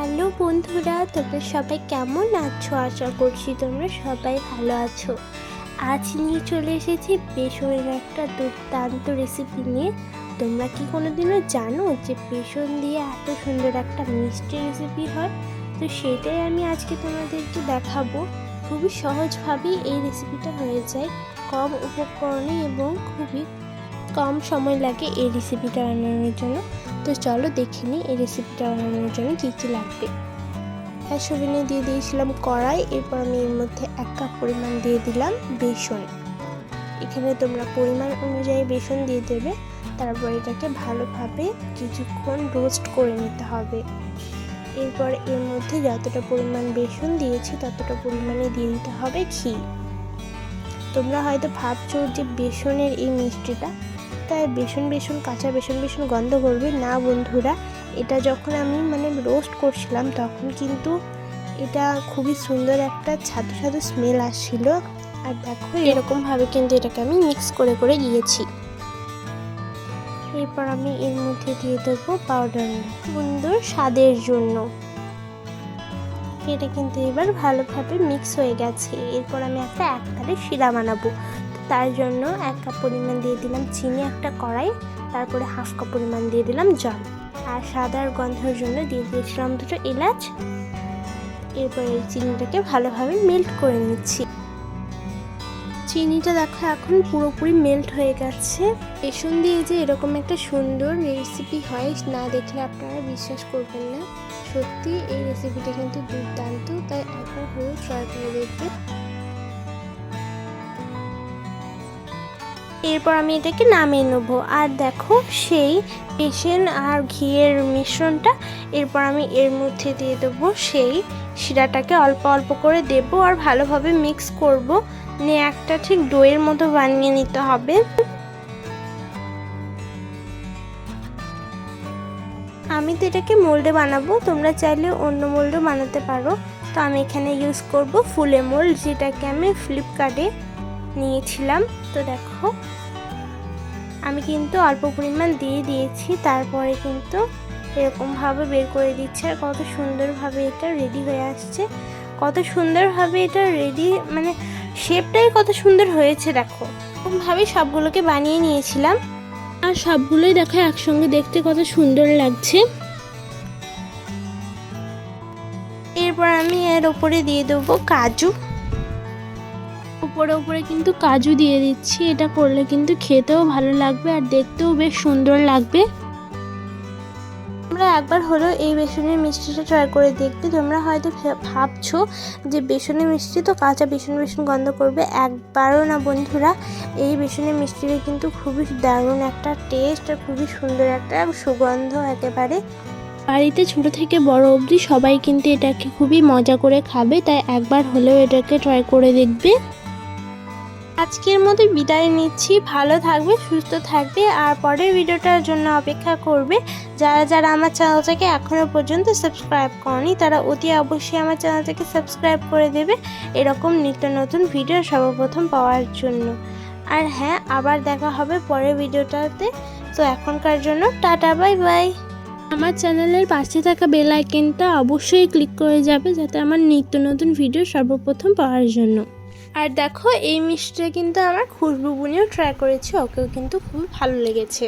Hello বন্ধুরা, তোমরা সবাই কেমন আছো? আশা করছি তোমরা সবাই ভালো আছো। আজ নিয়ে চলে এসেছি বেসনের একটা দুর্দান্ত রেসিপি নিয়ে। তোমরা কি কোনোদিনও জানো যে বেসন দিয়ে এত সুন্দর একটা মিষ্টি রেসিপি হয়? তো সেটাই আমি আজকে তোমাদেরকে দেখাবো। খুবই সহজভাবেই এই রেসিপিটা হয়ে যায়। কম উপকরণে এবং খুবই কম সময় লাগে এই রেসিপিটা বানানোর জন্য। তো চলো দেখে নিই এই রেসিপিটা বানানোর জন্য কী কী লাগবে। হ্যাঁ দিয়ে দিয়েছিলাম কড়াই, এরপর আমি এর মধ্যে এক কাপ পরিমাণ দিয়ে দিলাম বেসন। এখানে তোমরা পরিমাণ অনুযায়ী বেসন দিয়ে দেবে, তারপর এটাকে ভালোভাবে কিছুক্ষণ রোস্ট করে নিতে হবে। এরপর এর মধ্যে যতটা পরিমাণ বেসন দিয়েছি, ততটা পরিমাণে দিয়ে দিতে হবে ঘি। তোমরা হয়তো ভাবছ যে বেসনের এই মিষ্টিটা তাই বেসন বেসন, কাঁচা বেসন বেসন গন্ধ করবে। না বন্ধুরা, এটা যখন আমি মানে রোস্ট করছিলাম, তখন কিন্তু এটা খুবই সুন্দর একটা ছাতু ছাতু স্মেল আসছিল। আর দেখো এরকমভাবে কিন্তু এটাকে আমি মিক্স করে করে গিয়েছি এরপর আমি এর মধ্যে দিয়ে দেবো পাউডার সুন্দর স্বাদের জন্য। এটা কিন্তু এবার ভালোভাবে মিক্স হয়ে গেছে। এরপর আমি একটা একবারে শিরা বানাবো। তার জন্য এক কাপ পরিমাণ দিয়ে দিলাম চিনি, একটা কড়াই, তারপরে হাফ কাপ পরিমাণ দিয়ে দিলাম জল। আর সাদার গন্ধের জন্য দিয়ে দিয়েছিলাম দুটো এলাচ। এরপরে এই চিনিটাকে ভালোভাবে মেল্ট করে নিচ্ছি। চিনিটা দেখো এখন পুরোপুরি মেল্ট হয়ে গেছে। বেসন দিয়ে যে এরকম একটা সুন্দর রেসিপি হয়, না দেখলে আপনারা বিশ্বাস করবেন না। সত্যি এই রেসিপিটা কিন্তু দুর্দান্ত, তাই একবার হলেও ট্রাই করে দেখবে এরপর আমি এটাকে নামিয়ে নেব। আর দেখো, সেই বেসন আর ঘিয়ের মিশ্রণটা এরপর আমি এর মধ্যে দিয়ে দেবো। সেই শিরাটাকে অল্প অল্প করে দেবো আর ভালোভাবে মিক্স করব। নিয়ে একটা ঠিক দইয়ের মতো বানিয়ে নিতে হবে। আমি তো এটাকে মোল্ডে বানাবো, তোমরা চাইলে অন্য মোল্ডও বানাতে পারো। তো আমি এখানে ইউজ করব ফুলে মোল্ড, যেটাকে আমি ফ্লিপকার্টে নিয়েছিলাম। তো দেখো, আমি কিন্তু অল্প পরিমাণ দিয়ে দিয়েছি, তারপরে কিন্তু এরকমভাবে বের করে দিচ্ছে আর কত সুন্দরভাবে এটা রেডি হয়ে আসছে। কত সুন্দরভাবে এটা রেডি মানে শেপটাই কত সুন্দর হয়েছে, দেখো। এরকমভাবে সবগুলোকে বানিয়ে নিয়েছিলাম। আর সবগুলোই দেখো একসঙ্গে দেখতে কত সুন্দর লাগছে। এরপর আমি এর ওপরে দিয়ে দেবো কাজু। উপরে উপরে কিন্তু কাজু দিয়ে দিচ্ছি। এটা করলে কিন্তু খেতেও ভালো লাগবে আর দেখতেও বেশ সুন্দর লাগবে। তোমরা একবার হলেও এই বেসনের মিষ্টিটা ট্রাই করে দেখবে। তোমরা হয়তো ভাবছ যে বেসনের মিষ্টি তো কাঁচা বেসন বেসন গন্ধ করবে। একবারও না বন্ধুরা, এই বেসনের মিষ্টিটা কিন্তু খুবই দারুণ একটা টেস্ট আর খুবই সুন্দর একটা সুগন্ধ একেবারে। বাড়িতে ছোট থেকে বড় অবধি সবাই কিন্তু এটাকে খুবই মজা করে খাবে, তাই একবার হলেও এটাকে ট্রাই করে দেখবে। আজকের মতো বিদায় নিচ্ছি। ভালো থাকবে, সুস্থ থাকবে আর পরের ভিডিওটার জন্য অপেক্ষা করবে। যারা যারা আমার চ্যানেলটাকে এখনও পর্যন্ত সাবস্ক্রাইব করনি, তারা অতি অবশ্যই আমার চ্যানেলটাকে সাবস্ক্রাইব করে দেবে। এরকম নিত্য নতুন ভিডিও সর্বপ্রথম পাওয়ার জন্য। আর হ্যাঁ আবার দেখা হবে পরের ভিডিওটাতে। তো এখনকার জন্য টাটা বাই বাই আমার চ্যানেলের পাশে থাকা বেল আইকনটা অবশ্যই ক্লিক করে যাবে, যাতে আমার নিত্য নতুন ভিডিও সর্বপ্রথম পাওয়ার জন্য। আর দেখো, এই মিষ্টিটা কিন্তু আমার খুশবু বুনিও ট্রাই করেছি, ওকেও কিন্তু খুব ভালো লেগেছে।